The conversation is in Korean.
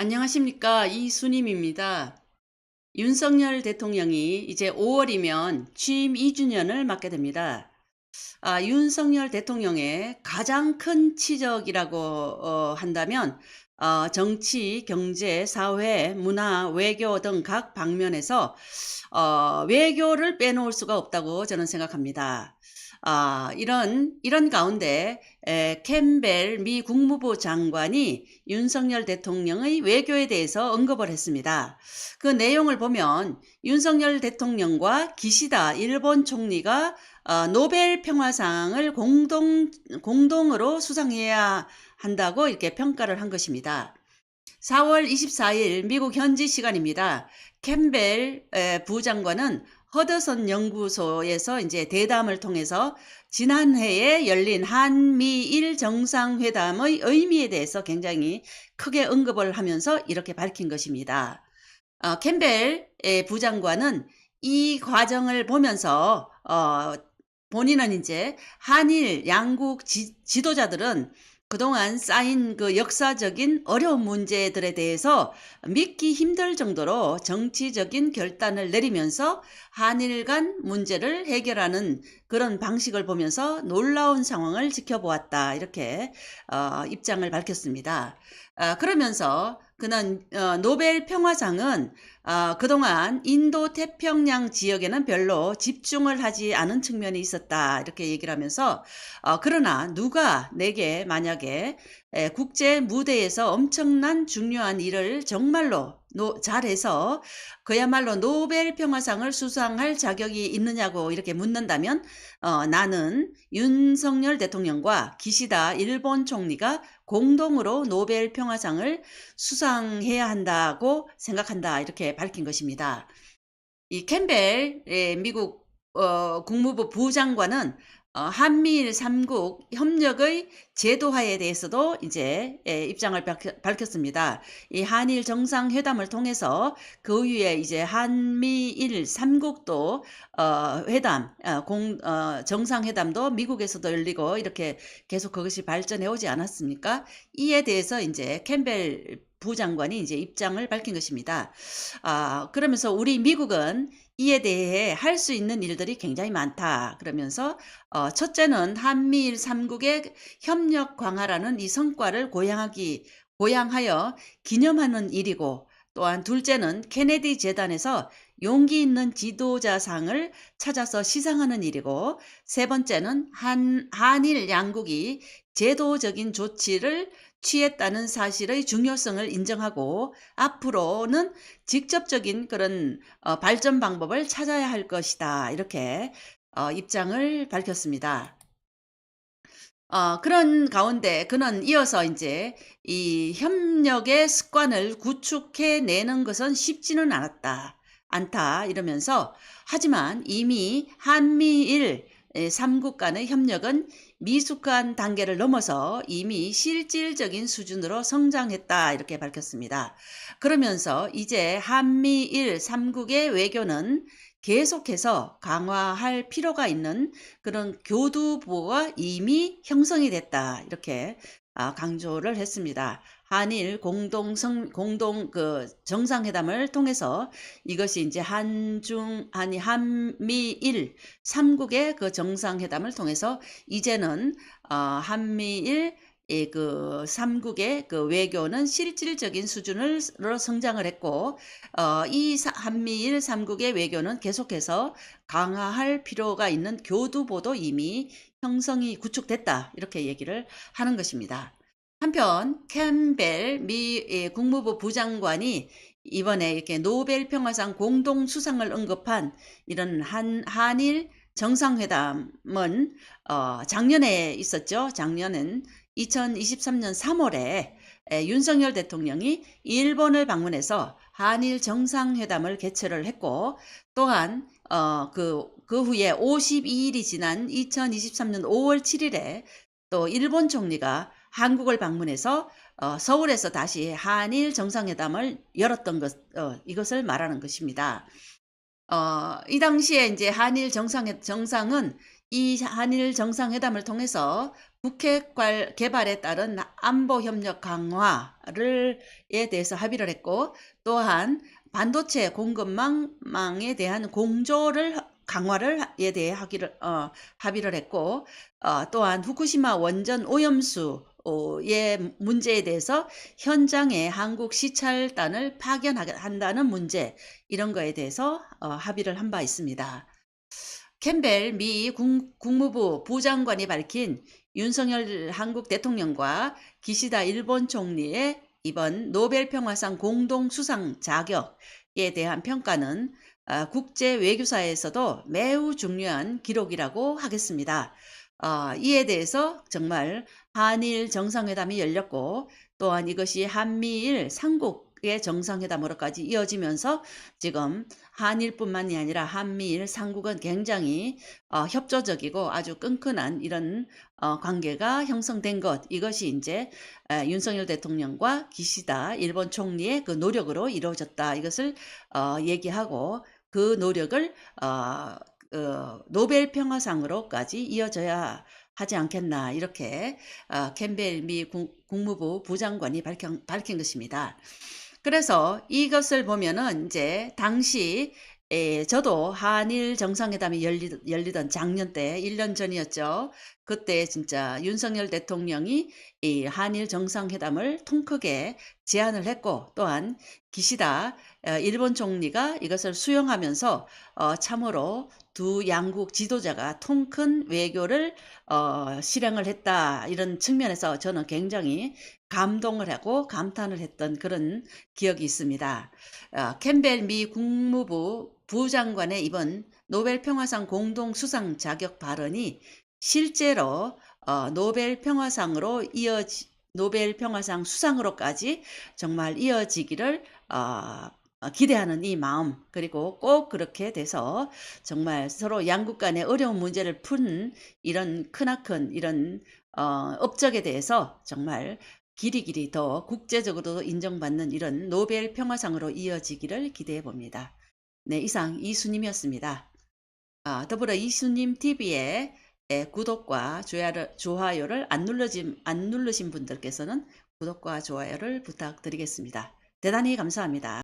안녕하십니까. 이순임입니다. 윤석열 대통령이 이제 5월이면 취임 2주년을 맞게 됩니다. 아, 윤석열 대통령의 가장 큰 치적이라고 어, 한다면 어, 정치, 경제, 사회, 문화, 외교 등 각 방면에서 어, 외교를 빼놓을 수가 없다고 저는 생각합니다. 아, 이런, 이런 가운데 에, 캠벨 미 국무부 장관이 윤석열 대통령의 외교에 대해서 언급을 했습니다. 그 내용을 보면 윤석열 대통령과 기시다 일본 총리가 어, 노벨 평화상을 공동, 공동으로 수상해야 한다고 이렇게 평가를 한 것입니다. 4월 24일 미국 현지 시간입니다. 캠벨 에, 부장관은 허드슨 연구소에서 이제 대담을 통해서 지난해에 열린 한미일 정상회담의 의미에 대해서 굉장히 크게 언급을 하면서 이렇게 밝힌 것입니다. 어, 캠벨 의 부장관은 이 과정을 보면서 어, 본인은 이제 한일 양국 지, 지도자들은 그동안 쌓인 그 역사적인 어려운 문제들에 대해서 믿기 힘들 정도로 정치적인 결단을 내리면서 한일 간 문제를 해결하는 그런 방식을 보면서 놀라운 상황을 지켜보았다. 이렇게 어, 입장을 밝혔습니다. 아, 그러면서 그는 어, 노벨 평화상은 어, 그동안 인도 태평양 지역에는 별로 집중을 하지 않은 측면이 있었다. 이렇게 얘기를 하면서 어, 그러나 누가 내게 만약에 에, 국제 무대에서 엄청난 중요한 일을 정말로 노, 잘해서 그야말로 노벨 평화상을 수상할 자격이 있느냐고 이렇게 묻는다면 어, 나는 윤석열 대통령과 기시다 일본 총리가 공동으로 노벨 평화상을 수상해야 한다고 생각한다. 이렇게 밝힌 것입니다. 이 캠벨 의 미국 어, 국무부 부장관은 어, 한미일 3국 협력의 제도화에 대해서도 이제 예, 입장을 밝혔, 습니다 이 한일 정상회담을 통해서 그 위에 이제 한미일 3국도 어, 회담, 어, 공, 어, 정상회담도 미국에서도 열리고 이렇게 계속 그것이 발전해 오지 않았습니까? 이에 대해서 이제 캠벨 부장관이 이제 입장을 밝힌 것입니다. 아, 그러면서 우리 미국은 이에 대해 할 수 있는 일들이 굉장히 많다. 그러면서 어, 첫째는 한미일 3국의 협력 강화라는 이 성과를 고양하기 고양하여 기념하는 일이고 또한 둘째는 케네디 재단에서 용기 있는 지도자상을 찾아서 시상하는 일이고 세 번째는 한, 한일 양국이 제도적인 조치를 취했다는 사실의 중요성을 인정하고 앞으로는 직접적인 그런 어, 발전 방법을 찾아야 할 것이다. 이렇게 어, 입장을 밝혔습니다. 어, 그런 가운데 그는 이어서 이제 이 협력의 습관을 구축해 내는 것은 쉽지는 않았다. 않다. 이러면서 하지만 이미 한미일 3국 간의 협력은 미숙한 단계를 넘어서 이미 실질적인 수준으로 성장했다 이렇게 밝혔습니다. 그러면서 이제 한미일 3국의 외교는 계속해서 강화할 필요가 있는 그런 교두보가 이미 형성이 됐다 이렇게 아, 강조를 했습니다. 한일 공동 성, 공동 그 정상회담을 통해서 이것이 이제 한중 아니 한미일 삼국의 그 정상회담을 통해서 이제는 어, 한미일 그 삼국의 그 외교는 실질적인 수준으로 성장을 했고 어, 이 한미일 삼국의 외교는 계속해서 강화할 필요가 있는 교두보도 이미 형성이 구축됐다 이렇게 얘기를 하는 것입니다. 한편 캠벨 미 예, 국무부 부장관이 이번에 이렇게 노벨 평화상 공동 수상을 언급한 이런 한 한일 정상회담은 어, 작년에 있었죠. 작년은 2023년 3월에 에, 윤석열 대통령이 일본을 방문해서 한일 정상회담을 개최를 했고 또한 어, 그, 그 후에 52일이 지난 2023년 5월 7일에 또 일본 총리가 한국을 방문해서 어, 서울에서 다시 한일 정상회담을 열었던 것, 어, 이것을 말하는 것입니다. 어, 이 당시에 이제 한일 정상 정상은 이 한일 정상회담을 통해서 북핵 관- 개발에 따른 안보 협력 강화를 에 대해서 합의를 했고 또한 반도체 공급망에 대한 공조를 강화를 에 대해 하기를 어, 합의를 했고 어, 또한 후쿠시마 원전 오염수 의 문제에 대해서 현장에 한국 시찰단을 파견한다는 문제 이런 거에 대해서 어, 합의를 한 바 있습니다. 캠벨 미 국, 국무부 부장관이 밝힌 윤석열 한국 대통령과 기시다 일본 총리의 이번 노벨 평화상 공동 수상 자격에 대한 평가는 아, 국제 외교사에서도 매우 중요한 기록이라고 하겠습니다. 어, 이에 대해서 정말 한일 정상회담이 열렸고 또한 이것이 한미일 삼국 의 정상회담으로까지 이어지면서 지금 한일뿐만이 아니라 한미일 삼국은 굉장히 어, 협조적이고 아주 끈끈한 이런 어, 관계가 형성된 것. 이것이 이제 에, 윤석열 대통령과 기시다 일본 총리의 그 노력으로 이루어졌다. 이것을 어, 얘기하고 그 노력을 어, 어, 노벨 평화상으로까지 이어져야 하지 않겠나. 이렇게 어, 캠벨 미 국- 국무부 부장관이 밝힌, 밝힌 것입니다. 그래서 이것을 보면은 이제 당시 에, 저도 한일 정상회담이 열리, 열리던 작년 때 1년 전이었죠. 그때 진짜 윤석열 대통령이 이 한일 정상회담을 통 크게 제안을 했고 또한 기시다 어, 일본 총리가 이것을 수용하면서 어, 참으로 두 양국 지도자가 통큰 외교를 어, 실행을 했다 이런 측면에서 저는 굉장히 감동을 하고 감탄을 했던 그런 기억이 있습니다. 어, 캠벨 미 국무부 부장관의 이번 노벨 평화상 공동 수상 자격 발언이 실제로 어, 노벨 평화상으로 이어지 노벨 평화상 수상으로까지 정말 이어지기를 어, 어, 기대하는 이 마음 그리고 꼭 그렇게 돼서 정말 서로 양국 간의 어려운 문제를 푼 이런 크나큰 이런 어, 업적에 대해서 정말 길이 길이 더 국제적으로 인정받는 이런 노벨 평화상으로 이어지기를 기대해 봅니다. 네, 이상 이수님이었습니다. 아, 더불어 이수님 TV의 구독과 좋아요를, 좋아요를 안, 눌러진, 안 누르신 분들께서는 구독과 좋아요를 부탁드리겠습니다. 대단히 감사합니다.